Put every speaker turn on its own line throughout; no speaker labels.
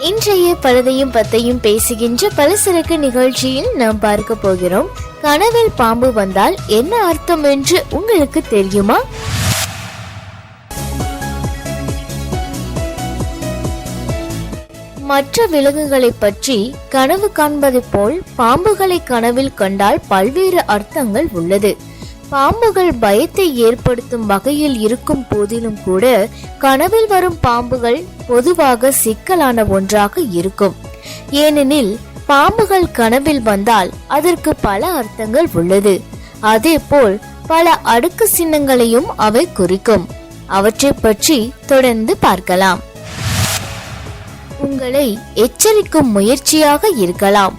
இன்றைய பழுதையும் பத்தையும் பேசுகின்ற பலசரக்கு நிகழ்ச்சியில் நாம் பார்க்க போகிறோம். கனவில் பாம்பு வந்தால் என்ன அர்த்தம் என்று உங்களுக்கு தெரியுமா? மற்ற விலங்குகளை பற்றி கனவு காண்பது போல் பாம்புகளை கனவில் கண்டால் பல்வேறு அர்த்தங்கள் உள்ளது. பாம்புகள் பயத்தை ஏற்படுத்தும் வகையில் இருக்கும் போதிலும் கூட கனவில் வரும் பாம்புகள் பொதுவாக சிக்கலான ஒன்றாக இருக்கும். ஏனெனில் பாம்புகள் கனவில் வந்தால் அதற்கு பல அர்த்தங்கள் உள்ளது. அதேபோல் பல அடுக்கு சின்னங்களையும் அவை குறிக்கும். அவற்றை பற்றி தொடர்ந்து பார்க்கலாம். உங்களை எச்சரிக்கும் முயற்சியாக இருக்கலாம்.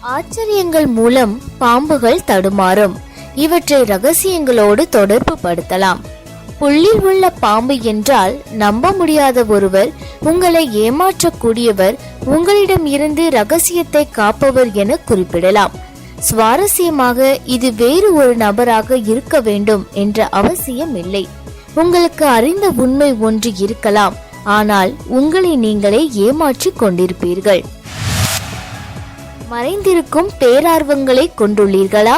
ஆச்சரியங்கள் மூலம் பாம்புகள் தடுமாறும். இவற்றை ரகசியங்களோடு தொடர்பு படுத்தலாம் புள்ளில் உள்ள பாம்பு என்றால் நம்ப முடியாத ஒருவர் உங்களை ஏமாற்றக்கூடியவர் உங்களிடம் இருந்து ரகசியத்தை காப்பவர் என குறிப்பிடலாம். சுவாரஸ்யமாக இது வேறு ஒரு நபராக இருக்க வேண்டும் என்ற அவசியம் இல்லை உங்களுக்கு அறிந்த உண்மை ஒன்று இருக்கலாம் ஆனால் உங்களை நீங்களே ஏமாற்றிக் கொண்டிருப்பீர்கள். மறைந்திருக்கும் பேரார்வங்களை கொண்டுள்ளீர்களா?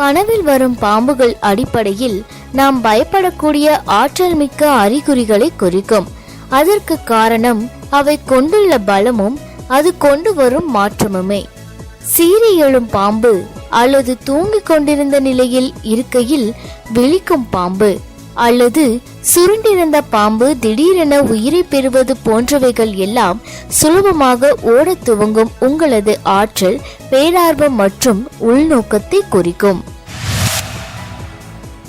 கனவில் வரும் பாம்புகள் அடிப்படையில் நாம் பயப்படக்கூடிய ஆற்றல் மிக்க அறிகுறிகளை குறிக்கும். அதற்கு காரணம் அவை கொண்டுள்ள பலமும் அது கொண்டு வரும் மாற்றமுமே. சீறி எழும் பாம்பு அல்லது தூங்கிக் கொண்டிருந்த நிலையில் இருக்கையில் விழிக்கும் பாம்பு. அல்லது சுருண்டிருந்த பாம்பு திடீரென உயிரை பெறுவது போன்றவைகள் எல்லாம் சுலபமாக ஓடத் துவங்கும் உங்களது ஆற்றல் பேரார்வம் மற்றும் உள்நோக்கத்தை குறிக்கும்.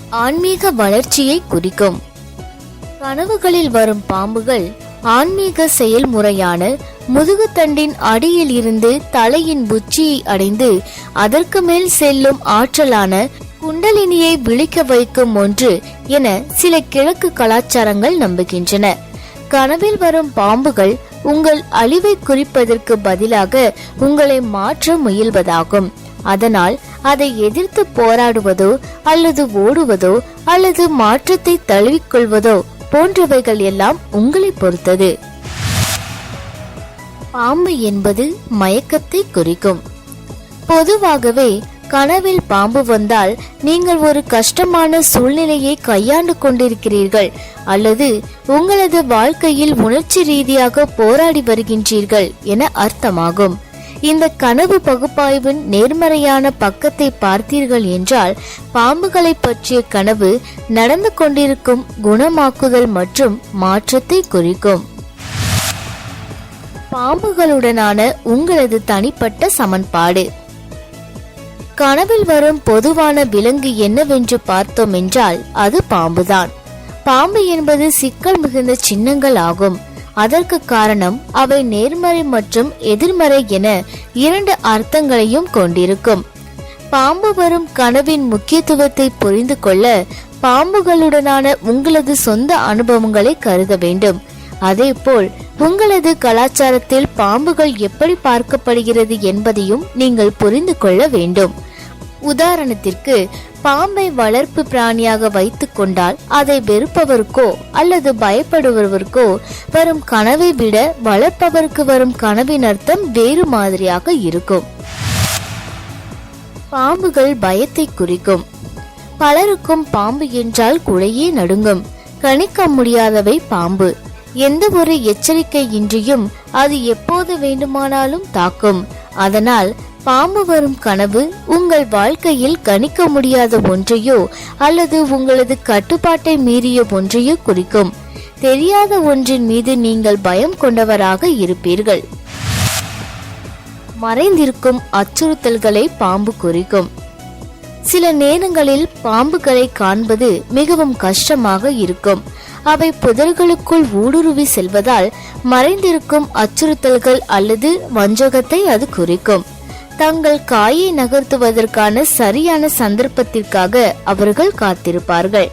ஆன்மீக வளர்ச்சியை குறிக்கும். கனவுகளில் வரும் பாம்புகள் ஆன்மீக செயல்முறையான முதுகுத்தண்டின் அடியில் இருந்து தலையின் உச்சியை அடைந்து அதற்கு மேல் செல்லும் ஆற்றலான குண்டலினியை விழிக்க வைக்கும் ஒன்று என சில கிழக்கு கலாச்சாரங்கள் நம்புகின்றன. கனவில் வரும் பாம்புகள் உங்கள் அழிவை குறிப்பதற்கு பதிலாக உங்களை மாற்ற முயல்வதாகும். அதனால் அதை எதிர்த்து போராடுவதோ அல்லது ஓடுவதோ அல்லது மாற்றத்தை தழுவிக்கொள்வதோ போன்றவைகள் எல்லாம் உங்களை பொறுத்தது. பாம்பு என்பது மயக்கத்தை குறிக்கும். பொதுவாகவே கனவில் பாம்பு வந்தால் நீங்கள் ஒரு கஷ்டமான சூழ்நிலையை கையாண்டு கொண்டிருக்கிறீர்கள் அல்லது உங்களது வாழ்க்கையில் உணர்ச்சி ரீதியாக போராடி வருகின்றீர்கள் என அர்த்தமாகும். இந்த கனவு பகுப்பாய்வின் நேர்மறையான பக்கத்தை பார்த்தீர்கள் என்றால் பாம்புகளை பற்றிய கனவு நடந்து கொண்டிருக்கும் குணமாக்குதல் மற்றும் மாற்றத்தை குறிக்கும். பாம்புகளுடனான உங்களது தனிப்பட்ட சமன்பாடு. கனவில் வரும் பொதுவான விலங்கு என்னவென்று பார்த்தோம் என்றால் அது பாம்புதான். பாம்பு என்பது சிக்கல் மிகுந்த சின்னங்கள் ஆகும். அதற்கு காரணம் அவை நேர்மறை மற்றும் எதிர்மறை என இரண்டு அர்த்தங்களையும் கொண்டிருக்கும். பாம்பு வரும் கனவின் முக்கியத்துவத்தை புரிந்து கொள்ள பாம்புகளுடனான உங்களது சொந்த அனுபவங்களை கருத வேண்டும். அதேபோல் உங்களது கலாச்சாரத்தில் பாம்புகள் எப்படி பார்க்கப்படுகிறது என்பதையும் நீங்கள் புரிந்து கொள்ள வேண்டும். உதாரணத்திற்கு பாம்பை வளர்ப்பு பிராணியாக வைத்துக் கொண்டால் அதை வெறுப்பவருக்கோ அல்லது பயப்படுபவருக்கோ வரும் கனவை விட வளர்ப்பவருக்கு வரும் கனவின் அர்த்தம் வேறு மாதிரியாக இருக்கும். பாம்புகள் பயத்தை குறிக்கும். பலருக்கும் பாம்பு என்றால் குழையே நடுங்கும். கணிக்க முடியாதவை பாம்பு. எந்த ஒரு எச்சரிக்கை இன்றியும் அது எப்போது வேண்டுமானாலும் தாக்கும். அதனால் பாம்பு வரும் கனவு உங்கள் வாழ்க்கையில் கணிக்க முடியாத ஒன்றையோ அல்லது உங்களது கட்டுப்பாட்டை மீறிய ஒன்றையோ குறிக்கும். தெரியாத ஒன்றின் மீது நீங்கள் பயம் கொண்டவராக இருப்பீர்கள். மறைந்திருக்கும் அச்சுறுத்தல்களை பாம்பு குறிக்கும். சில நேரங்களில் பாம்புகளை காண்பது மிகவும் கஷ்டமாக இருக்கும். அவை புதர்களுக்குள் ஊடுருவி செல்வதால் மறைந்திருக்கும் அச்சுறுத்தல்கள் அல்லது வஞ்சகத்தை அது குறிக்கும். தங்கள் காயை நகர்த்துவதற்கான சரியான சந்தர்ப்பத்திற்காக அவர்கள் காத்திருப்பார்கள்.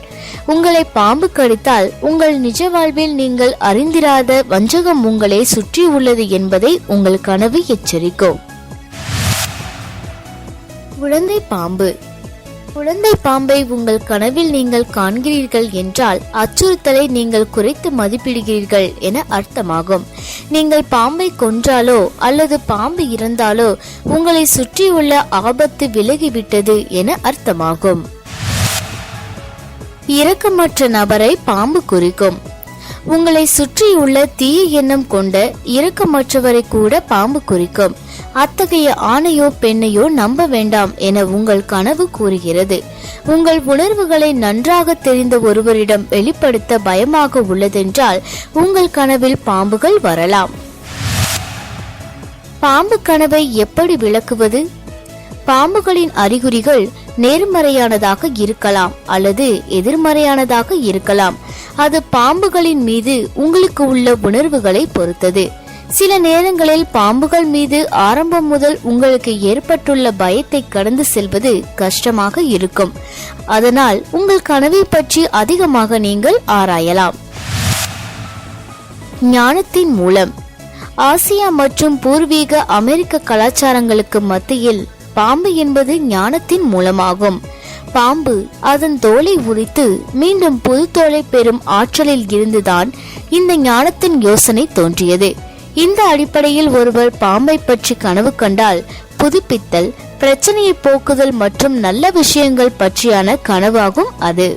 உங்களை பாம்பு கடித்தால் உங்கள் நிஜ வாழ்வில் நீங்கள் அறிந்திராத வஞ்சகம் உங்களை சுற்றி உள்ளது என்பதை உங்கள் கனவு எச்சரிக்கும். குழந்தை பாம்பு. குழந்தை பாம்பை உங்கள் கனவில் நீங்கள் காண்கிறீர்கள் என்றால் அச்சுறுத்தலை நீங்கள் குறைத்து மதிப்பிடுகிறீர்கள் என அர்த்தமாகும். நீங்கள் பாம்பை கொன்றாலோ அல்லது பாம்பு இறந்தாலோ உங்களை சுற்றியுள்ள ஆபத்து விலகிவிட்டது என அர்த்தமாகும். இரக்கமற்ற நபரை பாம்பு குறிக்கும். உங்களை சுற்றியுள்ள தீய எண்ணம் கொண்ட இரக்கமற்றவரை கூட பாம்பு குறிக்கும். அத்தகைய ஆணையோ பெண்ணையோ நம்ப வேண்டாம் என உங்கள் கனவு கூறுகிறது. உங்கள் உணர்வுகளை நன்றாக தெரிந்த ஒருவரிடம் வெளிப்படுத்த பயமாக உள்ளதென்றால் உங்கள் கனவில் பாம்புகள் வரலாம். பாம்பு கனவை எப்படி விளக்குவது? பாம்புகளின் அறிகுறிகள் நேர்மறையானதாக இருக்கலாம் அல்லது எதிர்மறையானதாக இருக்கலாம். அது பாம்புகளின் மீது உங்களுக்கு உள்ள உணர்வுகளை பொறுத்தது. சில நேரங்களில் பாம்புகள் மீது ஆரம்பம் முதல் உங்களுக்கு ஏற்பட்டுள்ள பயத்தை கடந்து செல்வது கஷ்டமாக இருக்கும். அதனால் உங்கள் கனவை பற்றி அதிகமாக நீங்கள் ஆராயலாம். ஞானத்தின் மூலம். ஆசியா மற்றும் பூர்வீக அமெரிக்க கலாச்சாரங்களுக்கு மத்தியில் பாம்பு என்பது ஞானத்தின் மூலமாகும். பாம்பு அதன் தோலை உரித்து மீண்டும் புது தோலை பெறும் ஆற்றலில் இருந்துதான் இந்த ஞானத்தின் யோசனை தோன்றியது. இந்த அடிப்படையில் ஒருவர் பாம்பை பற்றி கனவு கண்டால் புதுப்பித்தல் பிரச்சனையை போக்குதல் மற்றும் நல்ல விஷயங்கள் பற்றியான கனவாகும் அது.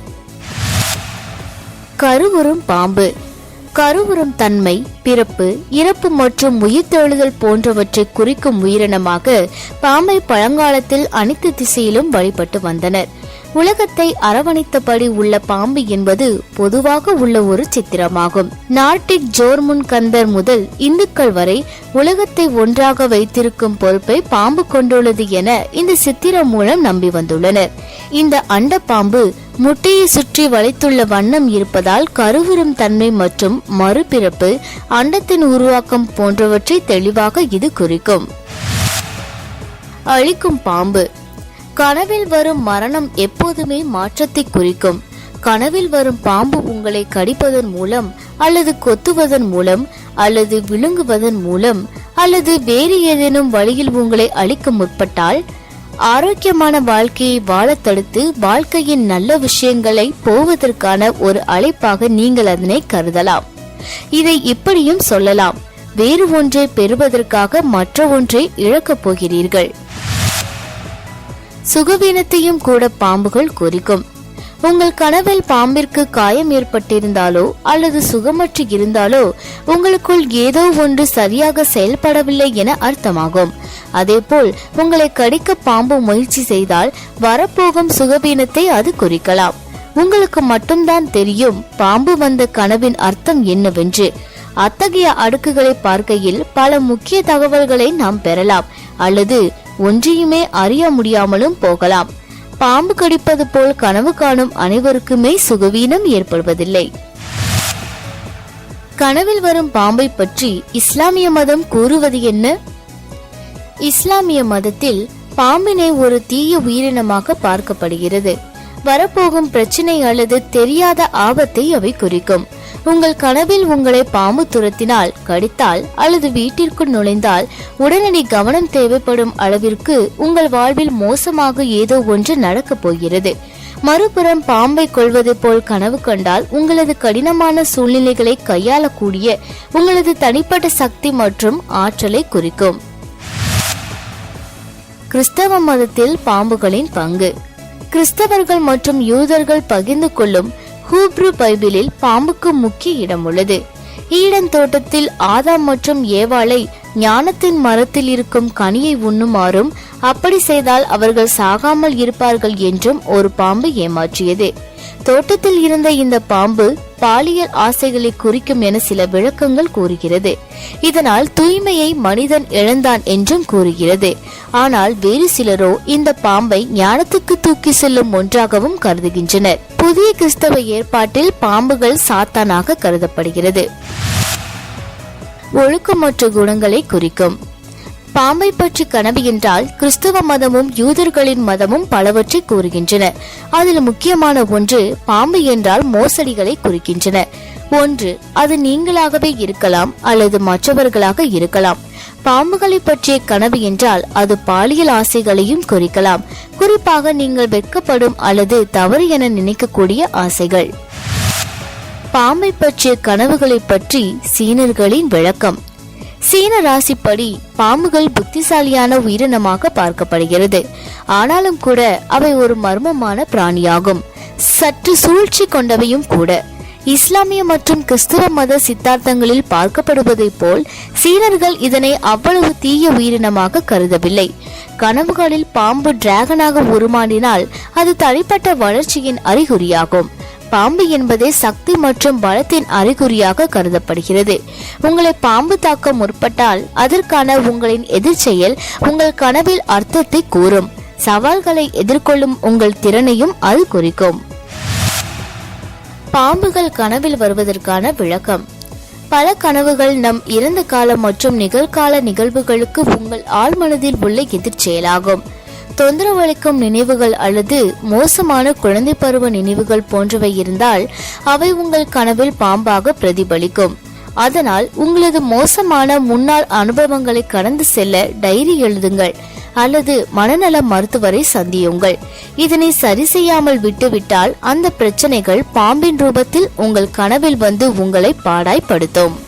கருவுறும் பாம்பு. கருவுறும் தன்மை பிறப்பு இறப்பு மற்றும் உயிர்த்தெழுதல் போன்றவற்றை குறிக்கும் உயிரினமாக பாம்பை பழங்காலத்தில் அனைத்து திசையிலும் வழிபட்டு வந்தனர். உலகத்தை அரவணைத்தபடி உள்ள பாம்பு என்பது பொதுவாக உள்ள ஒரு சித்திரமாகும். நார்டிக் ஜோர்முன் கந்தர் முதல் இந்துக்கள் வரை உலகத்தை ஒன்றாக வைத்திருக்கும் பொறுப்பை பாம்பு கொண்டுள்ளது என இந்த சித்திரம் மூலம் நம்பி வந்துள்ளனர். இந்த அண்ட பாம்பு முட்டையை சுற்றி வளைத்துள்ள வண்ணம் இருப்பதால் கருவுறும் தன்மை மற்றும் மறுபிறப்பு அண்டத்தின் உருவாக்கம் போன்றவற்றை தெளிவாக இது குறிக்கும். அழிக்கும் பாம்பு கனவில் வரும் மரணம் எப்போதுமே மாற்றத்தை குறிக்கும். கனவில் வரும் பாம்பு உங்களை கடிப்பதன் மூலம் அல்லது கொத்துவதன் மூலம் அல்லது விழுங்குவதன் மூலம் அல்லது வேறு ஏதேனும் வழியில் உங்களை அழிக்க முற்பட்டால் ஆரோக்கியமான வாழ்க்கையை வாழ தடுத்து வாழ்க்கையின் நல்ல விஷயங்களை போவதற்கான ஒரு அழைப்பாக நீங்கள் அதனை கருதலாம். இதை இப்படியும் சொல்லலாம். வேறு ஒன்றை பெறுவதற்காக மற்ற ஒன்றை இழக்கப் போகிறீர்கள். சுகவீனத்தையும் கூட பாம்புகள் குறிக்கும் உங்கள் கனவில் பாம்பிற்கு காயம் ஏற்பட்டிருந்தாலோ அல்லது சுகமற்று இருந்தாலோ உங்களுக்குள் ஏதோ ஒன்று சரியாக செயல்படவில்லை என அர்த்தமாகும். அதேபோல் உங்களை கடிக்க பாம்பு முயற்சி செய்தால் வரப்போகும் சுகவீனத்தை அது குறிக்கலாம். உங்களுக்கு மட்டும்தான் தெரியும் பாம்பு வந்த கனவின் அர்த்தம் என்னவென்று. அத்தகைய அடுக்குகளை பார்க்கையில் பல முக்கிய தகவல்களை நாம் பெறலாம். அல்லது ஒன்றையுமே அறிய முடியாமலும் போகலாம். பாம்பு கடிப்பது போல் கனவு காணும் அனைவருக்குமே சுகவீனம் ஏற்படுவதில்லை. கனவில் வரும் பாம்பை பற்றி இஸ்லாமிய மதம் கூறுவது என்ன? இஸ்லாமிய மதத்தில் பாம்பினை ஒரு தீய உயிரினமாக பார்க்கப்படுகிறது. வரப்போகும் பிரச்சனை அல்லது தெரியாத ஆபத்தை அவை குறிக்கும். உங்கள் கனவில் உங்களை பாம்பு துரத்தினால் கடித்தால் அல்லது வீட்டிற்குள் நுழைந்தால் உடனடி கவனம் தேவைப்படும் அளவிற்கு உங்கள் வாழ்வில் மோசமாக ஏதோ ஒன்று நடக்கப் போகிறது. மறுபுறம் பாம்பை கொள்வது போல் கனவு கண்டால் உங்களது கடினமான சூழ்நிலைகளை கையாளக்கூடிய உங்களது தனிப்பட்ட சக்தி மற்றும் ஆற்றலை குறிக்கும். கிறிஸ்தவ மதத்தில் பாம்புகளின் பங்கு. கிறிஸ்தவர்கள் மற்றும் யூதர்கள் பகிர்ந்து கொள்ளும் ஹூப்ரு பைபிளில் பாம்புக்கு முக்கிய இடம் உள்ளது. ஈடன் தோட்டத்தில் ஆதாம் மற்றும் ஏவாளை ஞானத்தின் மரத்தில் இருக்கும் கனியை உண்ணுமாறும் அப்படி செய்தால் அவர்கள் சாகாமல் இருப்பார்கள் என்றும் ஒரு பாம்பு ஏமாற்றியது. தோட்டத்தில் இருந்த இந்த பாம்பு பாலியல் ஆசைகளை குறிக்கும் என சில விளக்கங்கள் கூறுகிறது. இதனால் தூய்மையை மனிதன் இழந்தான் என்றும் கூறுகிறது. ஆனால் வேறு சிலரோ இந்த பாம்பை ஞானத்துக்கு தூக்கி செல்லும் ஒன்றாகவும் கருதுகின்றனர். புதிய கிறிஸ்தவ ஏற்பாட்டில் பாம்புகள் சாத்தானாக கருதப்படுகிறது. ஒழுக்கமற்ற குணங்களை குறிக்கும். பாம்பை பற்றி கனவு என்றால் கிறிஸ்தவ மதமும் யூதர்களின் மதமும் பலவற்றை கூறுகின்றன. அதில் முக்கியமான ஒன்று பாம்பு என்றால் மோசடிகளை குறிக்கின்றன. ஒன்று அது நீங்களாகவே இருக்கலாம் அல்லது மற்றவர்களாக இருக்கலாம். பாம்புகளை பற்றிய கனவு என்றால் அது பாலியல் ஆசைகளையும் குறிக்கலாம். குறிப்பாக நீங்கள் வெட்கப்படும் அல்லது தவறு என நினைக்கக்கூடிய ஆசைகள். பாம்பை பற்றிய கனவுகளை பற்றி சீனர்களின் விளக்கம். சீன ராசிப்படி பாம்புகள் புத்திசாலியான உயிரினமாக பார்க்கப்படுகிறது. ஆனாலும் கூட அவை ஒரு மர்மமான பிராணியாகும். சற்று சூழ்ச்சி கொண்டவையும் கூட. இஸ்லாமிய மற்றும் கிறிஸ்துவ மத சித்தாந்தங்களில் பார்க்கப்படுவதைப் போல் சீனர்கள் இதனை அவ்வளவு தீய உயிரினமாக கருதவில்லை. கனவுகளில் பாம்பு டிராகனாக உருமாறினால் அது தனிப்பட்ட வளர்ச்சியின் அறிகுறியாகும். பாம்பு என்பதே சக்தி மற்றும் பலத்தின் அறிகுறியாக கருதப்படுகிறது. உங்களை பாம்பு தாக்க முற்பட்டால் அதற்கான உங்களின் எதிர்ச்செயல் உங்கள் கனவில் அர்த்தத்தை கூறும். சவால்களை எதிர்கொள்ளும் உங்கள் திறனையும் அது குறிக்கும். பாம்புகள் கனவில் வருவதற்கான விளக்கம். பல கனவுகள் நம் இறந்த காலம் மற்றும் நிகழ்கால நிகழ்வுகளுக்கு உங்கள் ஆழ்மனதில் உள்ள எதிர்ச்செயலாகும். தொந்தரவளிக்கும் நினைவுகள் அல்லது மோசமான குழந்தை பருவ நினைவுகள் போன்றவை இருந்தால் அவை உங்கள் கனவில் பாம்பாக பிரதிபலிக்கும். அதனால் உங்களது மோசமான முன்னாள் அனுபவங்களை கடந்து செல்ல டைரி எழுதுங்கள் அல்லது மனநல மருத்துவரை சந்தியுங்கள். இதனை சரி செய்யாமல் விட்டுவிட்டால் அந்த பிரச்சனைகள் பாம்பின் ரூபத்தில் உங்கள் கனவில் வந்து உங்களை பாடாய்படுத்தும்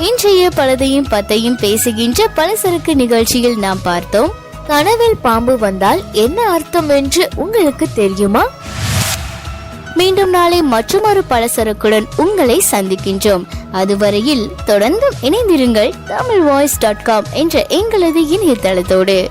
இன்றைய பழதையும் பத்தையும் பேசுகின்ற பலசரக்கு நிகழ்ச்சியில் நாம் பார்த்தோம். கனவில் பாம்பு வந்தால் என்ன அர்த்தம் என்று உங்களுக்கு தெரியுமா? மீண்டும் நாளை மற்றொரு பலசரக்குடன் உங்களை சந்திக்கின்றோம். அதுவரையில் தொடர்ந்தும் இணைந்திருங்கள் தமிழ் வாய்ஸ் டாட் காம் என்ற எங்களது இணையதளத்தோடு.